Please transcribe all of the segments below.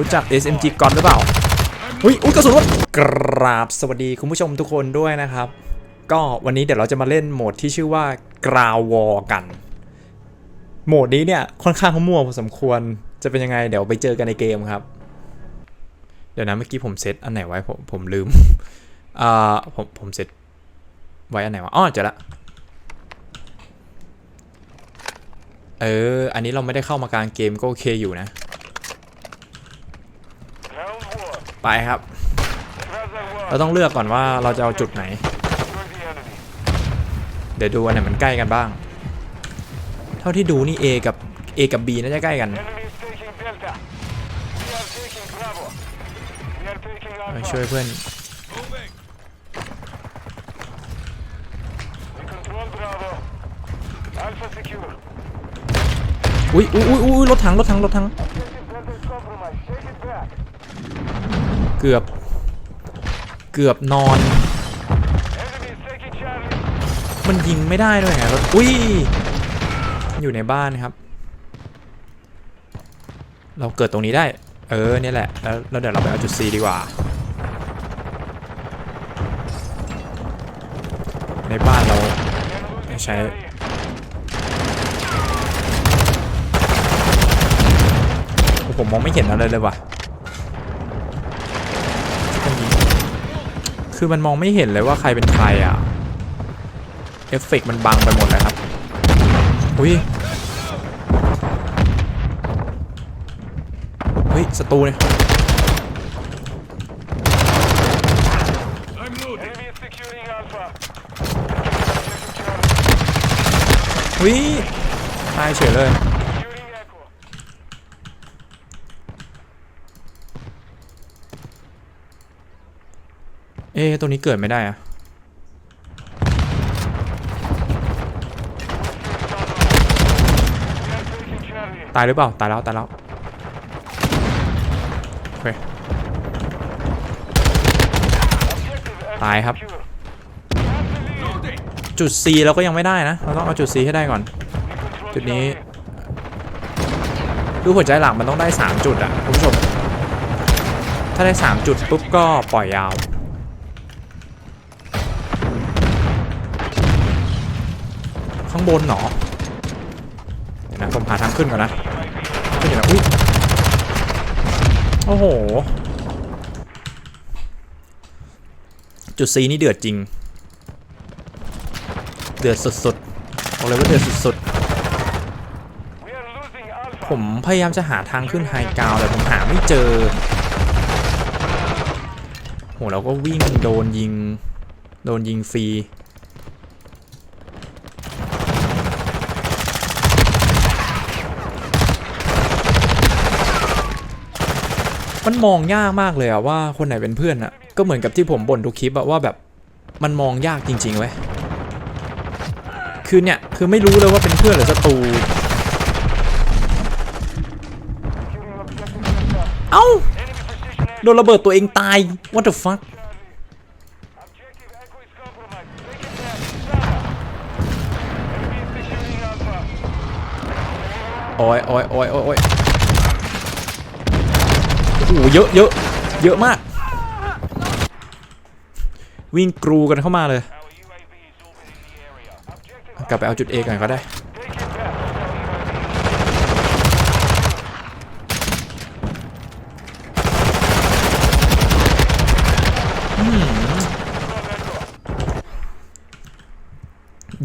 รู้จัก SMG ก่อนหรือเปล่าอุ้ยอุ้ยกระสุนวัดกราบสวัสดีคุณผู้ชมทุกคนด้วยนะครับ ก็วันนี้เดี๋ยวเราจะมาเล่นโหมดที่ชื่อว่ากราววอกัน โหมดนี้เนี่ยค่อนข้างมั่วพอสมควรจะเป็นยังไงเดี๋ยวไปเจอกันในเกมครับ เดี๋ยวนะเมื่อกี้ผมเซตอันไหนไว้ผมผมลืมอ่าผมผมเซตไว้อันไหนวะอ๋อเจอละเออ อันนี้เราไม่ได้เข้ามากลางเกมก็โอเคอยู่นะ ไปครับ เราต้องเลือกก่อนว่าเราจะเอาจุดไหน เดี๋ยวดูอันไหนมันใกล้กันบ้าง เท่าที่ดูนี่ A กับ A กับ B น่าจะใกล้กันช่วยเพื่อนอุ้ยอุ้ยอุ้ยรถถังรถถังรถถัง เกือบ เกือบนอน มันยิงไม่ได้ด้วยไงรถอุ้ยอยู่ในบ้านครับ เราเกิดตรงนี้ได้ เออเนี่ยแหละ แล้วแล้วเดี๋ยวเราไปเอาจุด C ดีกว่า ในบ้านเรา We are losing Shit. Charlie. ผมมองไม่เห็นอะไรเลยว่ะ คือมันมองไม่เห็นเลยว่าใครเป็นใครอะ เอฟเฟกต์มันบังไปหมดเลยครับ อุ้ยเฮ้ยศัตรูเนี่ย Enemy is securing Alpha. Objective Charlie. อุ้ยตายเฉยเลย Securing Echo. เอ๊ะตัวนี้เกิดไม่ได้อะตายหรือเปล่า ตายแล้วตายแล้วโอเคตายครับ จุด C เราก็ยังไม่ได้นะ เราต้องเอาจุด C ให้ได้ก่อน จุดนี้ ดูหัวใจหลักมันต้องได้ 3 จุดอะคุณผู้ชม ถ้าได้ 3 จุดปุ๊บก็ปล่อยยาวางบนเหนอนะผมหาทางขึ้นก่อนนะขึ้นอยู่นะอุ้ยโอ้โห จุด C นี่เดือดจริง เดือดสุดๆบอกเลยว่าเดือดสุดๆ ผมพยายามจะหาทางขึ้นไฮกาวแต่ผมหาไม่เจอ โหเราก็วิ่งโดนยิง โดนยิงฟรี มันมองยากมากเลยอะว่าคนไหนเป็นเพื่อนอะก็เหมือนกับที่ผมบ่นทุกคลิปอะว่าแบบมันมองยากจริงๆเว้ยคือเนี่ยคือไม่รู้เลยว่าเป็นเพื่อนหรือศัตรูเอ้าโดนระเบิดตัวเองตาย what the fuck โอ้ยโอ้ยโอ้ยโอ้ย โอ้โหเยอะเยอะเยอะมาก วิ่งกรูกันเข้ามาเลย กลับไปเอาจุด A ก่อนก็ได้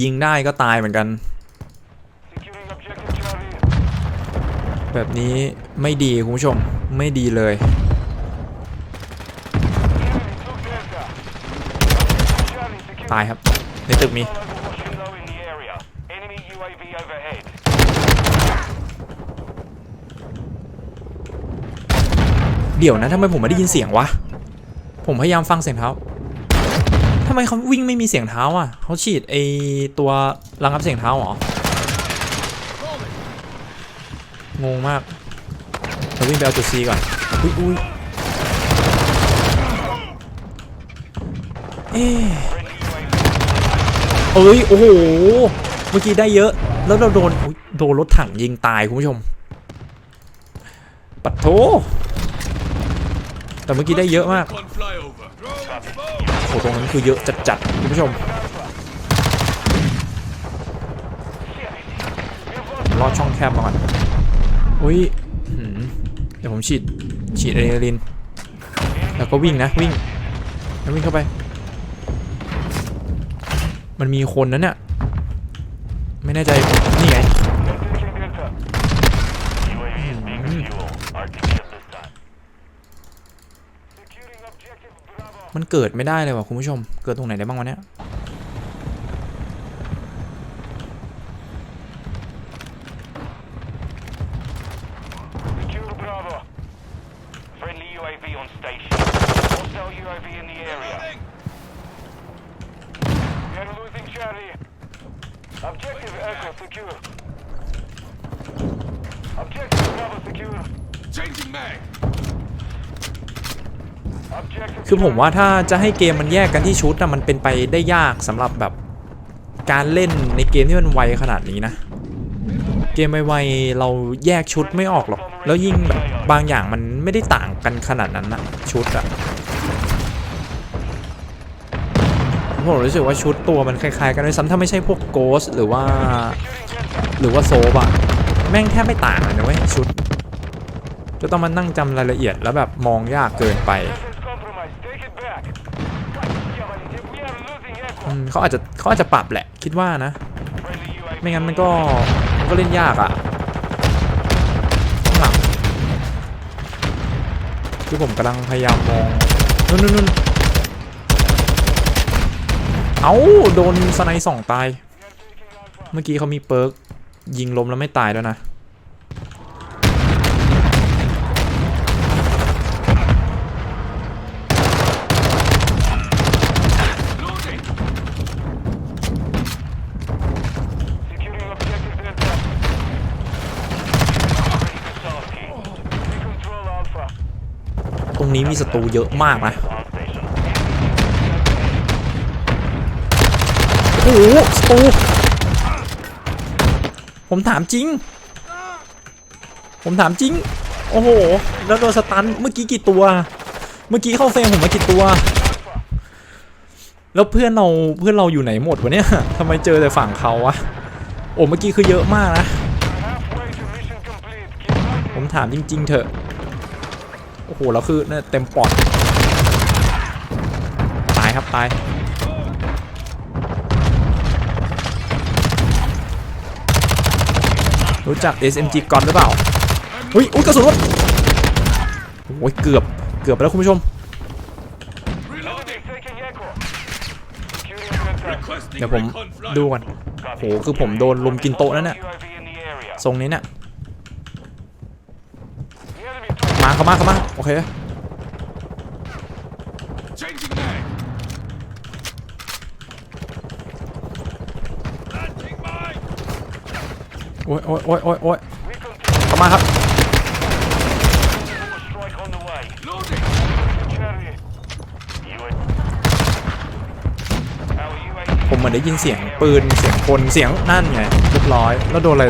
ยิงได้ก็ตายเหมือนกัน Securing objective Charlie. แบบนี้ไม่ดีคุณผู้ชมไม่ดีเลย ตายครับ ในตึกมี เดี๋ยวนะทำไมผมไม่ได้ยินเสียงวะ ผมพยายามฟังเสียงเท้าทำไมเขาวิ่งไม่มีเสียงเท้าอะเขาฉีดไอตัวระงับเสียงเท้าเหรอ งงมากเราวิ่งไปเอาจุด C ก่อน อุ้ยอุ้ยเอ๊เอ้ย โอ้โห เมื่อกี้ได้เยอะ แล้วเราโดนโดนรถถังยิงตายคุณผู้ชม ปัดโถแต่เมื่อกี้ได้เยอะมากโอ้ตรงนั้นคือเยอะจัดๆคุณผู้ชมรอดช่องแคบมาก่อน อุ้ยเดี๋ยวผมฉีด ฉีดอะดรีนาลิน แล้วก็วิ่งนะ วิ่ง แล้ววิ่งเข้าไป มันมีคนนั้นเนี่ยไม่แน่ใจ นี่ไงมันเกิดไม่ได้เลยว่ะคุณผู้ชม เกิดตรงไหนได้บ้างวะเนี่ย Secure Bravo. Friendly UAV on station. Hostile UAV in the area. We are losing Charlie. Objective Echo secure. Objective Bravo secure. Changing mag. Objective คือผม Charlie. ว่าถ้าจะให้เกมมันแยกกันที่ชุดอะมันเป็นไปได้ยากสำหรับแบบการเล่นในเกมที่มันไวขนาดนี้นะ เกมไวๆเราแยกชุดไม่ออกหรอก แล้วยิ่งแบบ บางอย่างมันไม่ได้ต่างกันขนาดนั้นนะชุดอะผมรู้สึกว่าชุดตัวมันคล้ายๆกันด้วยซ้ำถ้าไม่ใช่พวกโกสหรือว่า หรือว่าโซบอะแม่งแทบไม่ต่างเลยนะเว้ยชุด จะต้องมานั่งจำรายละเอียดแล้วแบบมองยากเกินไปเขาอาจจะเขาอาจจะปรับแหละคิดว่านะ ไม่งั้นมันก็มันก็เล่นยากอะ่ะข้างหลัง คือผมกำลังพยายามมองนู่นนู่นนู่นเอาโดนสไนด์สองตาย เมื่อกี้เขามีเปิร์กยิงล้มแล้วไม่ตายด้วยนะ ตรงนี้มีศัตรูเยอะมากนะโอ้โหศัตรูผมถามจริง ผมถามจริง โอ้โห แล้วโดนสตัน เมื่อกี้กี่ตัว เมื่อกี้เข้าเฟรมผมมากี่ตัว แล้วเพื่อนเราเพื่อนเราอยู่ไหนหมดวะเนี่ยทำไมเจอแต่ฝั่งเขาวะ โอ้เมื่อกี้คือเยอะมากนะ ผมถามจริง ๆ เถอะ โอ้โหแล้วคือเนี่ยเต็มปอดตายครับตายรู้จัก SMG ก่อนหรือเปล่าอุ้ยอุ้ยกระสุนรถโอ้ยเกือบเกือบไปแล้วคุณผู้ชม เดี๋ยวผมดูก่อนโหคือผมโดนลุมกินโต๊ะนั่นน่ะทรงนี้เนี่ย มาเข้ามาเข้ามาโอเคโอ้ยโอ้ยโอ้ยโอ้ยโอ้ยเข้ามาครับผมเหมือนได้ยินเสียงปืนเสียงคนเสียงนั่นไงเรียบร้อย แล้วโดนอะไร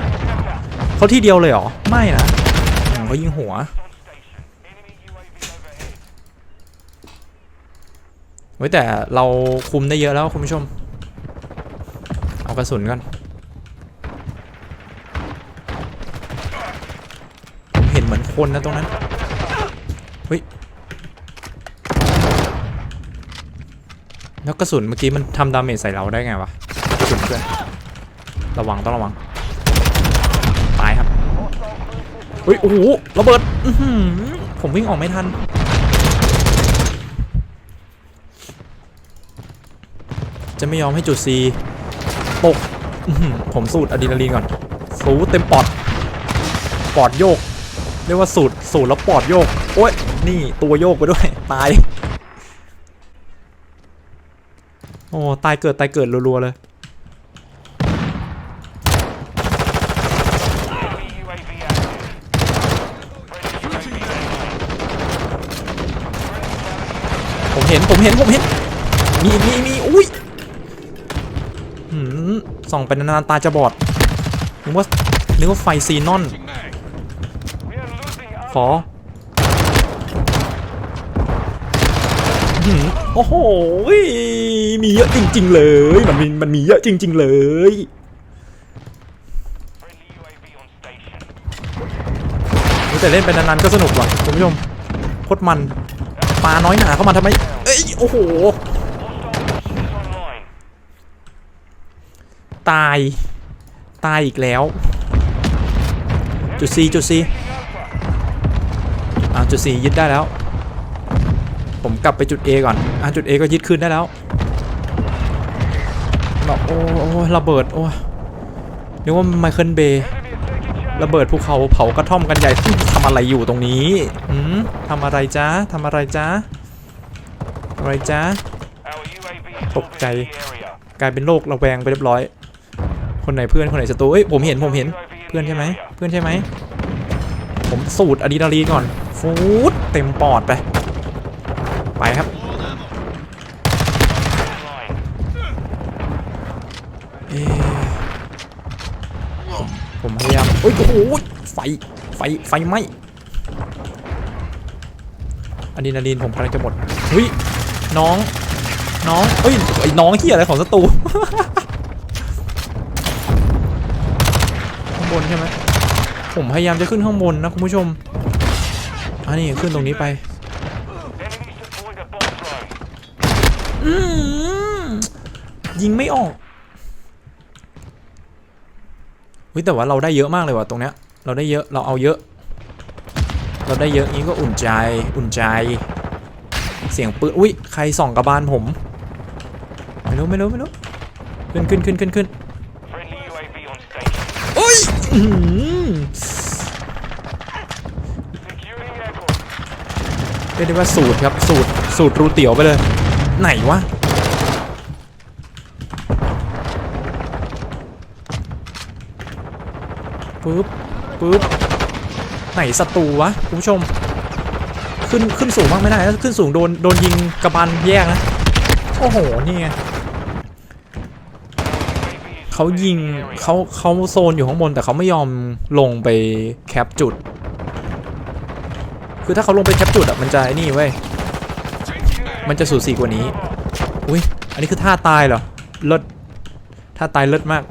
เขาที่เดียวเลยเหรอ ไม่นะเขายิงหัว On station. Enemy UAV overhead. เว้ยแต่เราคุมได้เยอะแล้วคุณผู้ชม เอากระสุนก่อน ผมเห็นเหมือนคนนะตรงนั้น เฮ้ย แล้วกระสุนเมื่อกี้มันทำดาเมจใส่เราได้ไงวะกระสุนเพื่อนระวังต้องระวัง ตายครับเฮ้ยโอ้โหระเบิดอื้อหือผมวิ่งออกไม่ทัน จะไม่ยอมให้จุด C ตกผมสูดอะดรีนาลีนก่อน สูดเต็มปอด ปอดโยก เรียกว่าสูดสูดแล้วปอดโยก โอ้ย นี่ตัวโยกไปด้วย ตาย โอ้ ตายเกิด ตายเกิดรัวๆเลย ผมเห็น ผมเห็น ผมเห็น มี มี มี ส่องไปนานๆตาจะบอดนึกว่านึกว่าไฟซีนอน Changing mag. We are losing ขอโอ้โห มีเยอะจริง ๆ เลย มันมีมันมีเยอะจริง ๆ เลย แต่เล่นไปนานๆก็สนุกว่ะคุณผู้ชมโคตรมัน ปลาน้อยหนาเข้ามาทำไม เอ้ย โอ้โห ตาย ตายอีกแล้ว จุดซีจุดซีอ่าจุดซียึดได้แล้ว ผมกลับไปจุด A ก่อนอ่าจุด A ก็ยึดคืนได้แล้วแบบโอ้โอ้ระเบิดโอ้นึกว่าไมเคิลเบย์ระเบิดภูเขาเผากระท่อมกันใหญ่ทำอะไรอยู่ตรงนี้หืมทำอะไรจ๊ะทำอะไรจ๊ะอะไรจ๊ะ Our UAV is Tục orbiting chạy. the area. กลายเป็นโรคระแวงไปเรียบร้อย คนไหนเพื่อนคนไหนศัตรูเอ้ยผมเห็นผมเห็นเพื่อนใช่ไหมเพื่อนใช่ไหมผมสูดอะดรีนาลีนก่อนฟูดเต็มปอดไป ไปครับเอผมพยายามโอ้ยโอ้โหไฟไฟไฟไหมอะดรีนาลีนผมกำลังจะหมดเฮ้ยน้องน้องเอ้ยไอ้น้องเฮียอะไรของศัตรู ใช่ไหมผมพยายามจะขึ้นข้างบนนะคุณผู้ชมอันนี้ขึ้นตรงนี้ไปอืยิงไม่ออกเฮ้ยแต่ว่าเราได้เยอะมากเลยว่ะตรงเนี้ย เราได้เยอะเราเอาเยอะ เราได้เยอะงี้ก็อุ่นใจอุ่นใจ เสียงปืนอุ้ยใครส่องกระบาลผมไม่รู้ไม่รู้ไม่รู้ขึ้นขึ้นขึ้นขึ้นขึ้น อื้อหือเรียกได้ว่าสูตรครับสูตรสูตรรูเตี๋ยวไปเลย ไหนวะปึ๊บปึ๊บไหนศัตรูวะคุณผู้ชม ขึ้นขึ้นสูงมากไม่ได้ถ้าขึ้นสูงโดนโดนยิงกระบาลแยกนะ โอ้โห นี่ไง เขายิงเขาเขาโซนอยู่ข้างบนแต่เขาไม่ยอมลงไปแคปจุด คือถ้าเขาลงไปแคปจุดอะมันจะไอ้นี่เว้ยมันจะสูสีกว่านี้ อุ้ย อันนี้คือท่าตายเหรอ เลิศ ท่าตายเลิศมาก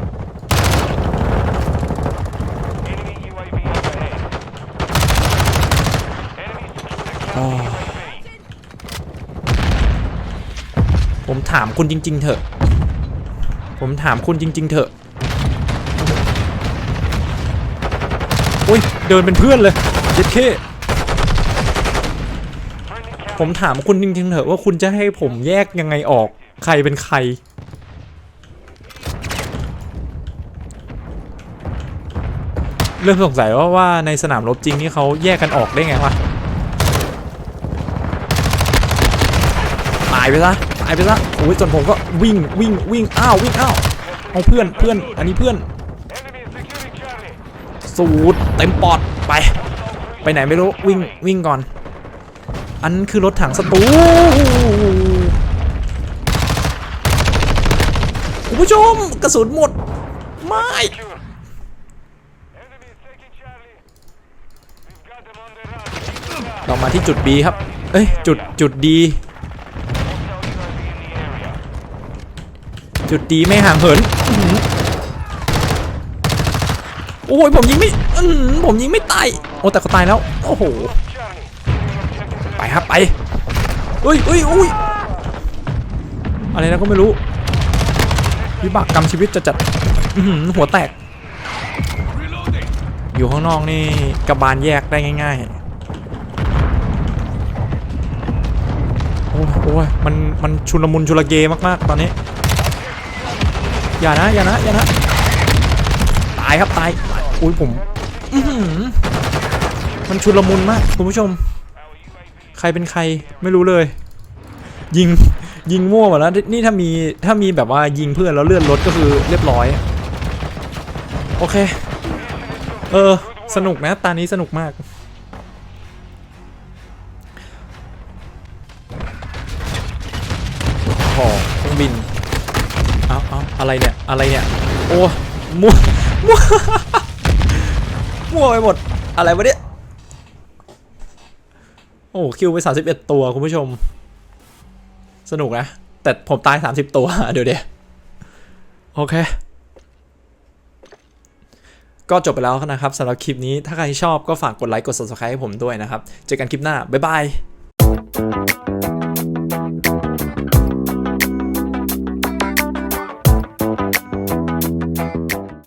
ผมถามคุณจริง ๆ เถอะ ผมถามคุณจริง ๆ เถอะอุ้ย เดินเป็นเพื่อนเลยเจ็ดเคผมถามคุณจริง ๆ เถอะว่าคุณจะให้ผมแยกยังไงออก ใครเป็นใคร เริ่มสงสัยว่าว่าในสนามรบจริงนี่เขาแยกกันออกได้ไงวะ ตายไปซะ ตายไปซะ อ้ยจนผมก็วิ่งวิ่งวิ่งอ้าววิ่งอ้าวเอาเพื่อนเพื่อนอันนี้เพื่อน สูดเต็มปอดไป ไปไหนไม่รู้วิ่งวิ่งก่อน อันคือรถถังศัตรูคุณผู้ชมกระสุนหมดไม่เรามาที่จุด B ครับ เอ้ย จุด จุด D Hostile UAV in the area. จุด D ไม่ห่างเหินโอ้ยผมยิงไม่ผมยิงไม่ตาย โอ้แต่เขาตายแล้ว โอ้โห ไปครับไปเอ้ยเอ้ยอุ้ยอะไรนะก็ไม่รู้ วิบากกรรมชีวิตจะจัดหัวแตก อยู่ข้างนอกนี่กระบาลแยกได้ง่าย ๆโอ้ยโอ้ยมัน มันชุลมุนชุลเกมาก ๆ ตอนนี้ อย่านะอย่านะอย่านะตายครับตายอุ้ยผมมันชุลมุนมากคุณผู้ชม ใครเป็นใครไม่รู้เลย ยิงยิงมั่วหมดแล้วนี่ถ้ามีถ้ามีแบบว่ายิงเพื่อนแล้วเลื่อนรถก็คือเรียบร้อย โอเค เออ สนุกนะตานี้สนุกมาก อะไรเนี่ยอะไรเนี่ยโอ้มั่วมั่วมั่วไปหมดอะไรวะเนี่ยโอ้คิวไป 31 ตัวคุณผู้ชม สนุกนะ แต่ผมตาย 30 ตัวเดี๋ยวเดี๋ยวโอเค ก็จบไปแล้วนะครับสำหรับคลิปนี้ถ้าใครชอบก็ฝากกดไลค์กด subscribe ให้ผมด้วยนะครับ เจอกันคลิปหน้า บ๊ายบาย